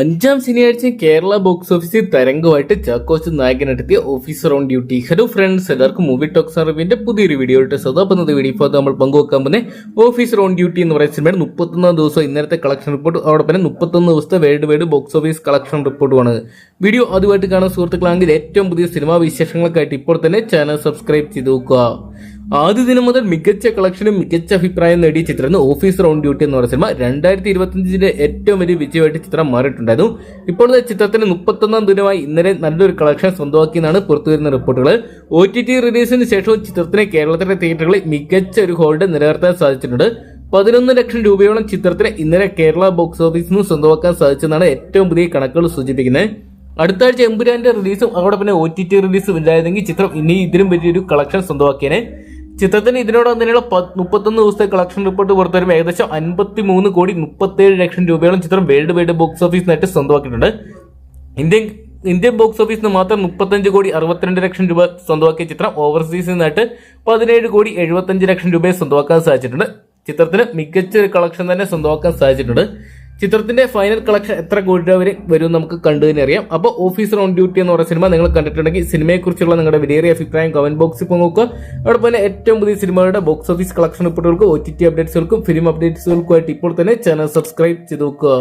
അഞ്ചാം ശനിയാഴ്ച കേരള ബോക്സ് ഓഫീസിൽ തരംഗമായിട്ട് ചാക്കോച്ച് നായകനെത്തിയ Officer on Duty. Hello friends എല്ലാവർക്കും മൂവി ടോക്സ് അറിവിന്റെ പുതിയൊരു വീഡിയോ ആയിട്ട് സ്വതാപുന്നത് വീഡിയോ ഇപ്പോൾ നമ്മൾ പങ്കുവെക്കാൻ പോകുന്നത് ഓഫീസർ ഓൺ ഡ്യൂട്ടി എന്ന് പറയുന്ന സിനിമയുടെ മുപ്പത്തൊന്നാം ദിവസം ഇന്നലത്തെ കളക്ഷൻ റിപ്പോർട്ട് അതോടൊപ്പം തന്നെ മുപ്പത്തൊന്ന് ദിവസത്തെ world wide box office collection റിപ്പോർട്ടുമാണ്. Video ആദ്യമായിട്ട് കാണുന്ന സുഹൃത്തുക്കളാണെങ്കിൽ ഏറ്റവും പുതിയ സിനിമാ വിശേഷങ്ങൾക്കായിട്ട് ഇപ്പോൾ തന്നെ ചാനൽ സബ്സ്ക്രൈബ് ചെയ്ത് നോക്കുക ആദ്യ ദിനം മുതൽ മികച്ച കളക്ഷനും മികച്ച അഭിപ്രായം നേടിയ ചിത്രം ഓഫീസ് ഓൺ ഡ്യൂട്ടി എന്ന് പറയുന്ന സിനിമ രണ്ടായിരത്തി ഇരുപത്തിയഞ്ചിന്റെ ഏറ്റവും വലിയ വിജയമായിട്ട് ചിത്രം മാറിയിട്ടുണ്ടായിരുന്നു. ഇപ്പോഴത്തെ ചിത്രത്തിന് മുപ്പത്തൊന്നാം ദിനമായി ഇന്നലെ നല്ലൊരു കളക്ഷൻ സ്വന്തമാക്കിയെന്നാണ് പുറത്തുവരുന്ന റിപ്പോർട്ടുകൾ. ഒ ടി ടി റിലീസിന് ശേഷവും ചിത്രത്തിന് കേരളത്തിലെ തിയേറ്ററുകളിൽ മികച്ച ഒരു ഹോൾഡ് നിലനിർത്താൻ സാധിച്ചിട്ടുണ്ട്. പതിനൊന്ന് ലക്ഷം രൂപയോളം ചിത്രത്തിന് ഇന്നലെ കേരള ബോക്സ് ഓഫീസിൽ നിന്ന് സ്വന്തമാക്കാൻ സാധിച്ചെന്നാണ് ഏറ്റവും പുതിയ കണക്കുകൾ സൂചിപ്പിക്കുന്നത്. അടുത്ത ആഴ്ച എമ്പുരാന്റെ റിലീസും അതോടൊപ്പം തന്നെ ഒ ടി ടി റിലീസും ഇല്ലായിരുന്നെങ്കിൽ ചിത്രം ഇനി ഇതിലും വലിയൊരു കളക്ഷൻ സ്വന്തമാക്കിയേനെ. ചിത്രത്തിന് ഇതിനോടൊപ്പം തന്നെയുള്ള മുപ്പത്തൊന്ന് ദിവസത്തെ കളക്ഷൻ റിപ്പോർട്ട് പുറത്തുവരും ഏകദേശം അൻപത്തി മൂന്ന് കോടി മുപ്പത്തേഴ് ലക്ഷം രൂപയോളം ചിത്രം വേൾഡ് വൈഡ് ബോക്സ് ഓഫീസ് നേട്ടം സ്വന്തമാക്കിയിട്ടുണ്ട്. ഇന്ത്യൻ ഇന്ത്യൻ ബോക്സ് ഓഫീസിൽ നിന്ന് മാത്രം മുപ്പത്തഞ്ച് കോടി അറുപത്തിരണ്ട് ലക്ഷം രൂപ സ്വന്തമാക്കിയ ചിത്രം ഓവർസീസിൽ നിന്നായിട്ട് പതിനേഴ് കോടി എഴുപത്തഞ്ച് ലക്ഷം രൂപയെ സ്വന്തമാക്കാൻ സാധിച്ചിട്ടുണ്ട്. ചിത്രത്തിന് മികച്ച ഒരു കളക്ഷൻ തന്നെ സ്വന്തമാക്കാൻ സാധിച്ചിട്ടുണ്ട്. ചിത്രത്തിന്റെ ഫൈനൽ കളക്ഷൻ എത്ര കോടി രൂപ വരെ വരും നമുക്ക് കണ്ടു തന്നെ അറിയാം. അപ്പോൾ ഓഫീസർ ഓൺ ഡ്യൂട്ടി എന്ന് പറയുന്ന സിനിമ നിങ്ങൾ കണ്ടിട്ടുണ്ടെങ്കിൽ സിനിമയെക്കുറിച്ചുള്ള നിങ്ങളുടെ വിലയേറിയ അഭിപ്രായം കമന്റ് ബോക്സിൽ നോക്കുക. അതോടൊപ്പം തന്നെ ഏറ്റവും പുതിയ സിനിമകളുടെ ബോക്സ് ഓഫീസ് കളക്ഷൻ റിപ്പോർട്ടുകൾക്കും ഒ ടി ടി അപ്ഡേറ്റ്സുകൾക്കും ഫിലിം അപ്ഡേറ്റ്സുകൾക്കുമായിട്ട് ഇപ്പോൾ തന്നെ ചാനൽ സബ്സ്ക്രൈബ് ചെയ്ത് നോക്കുക.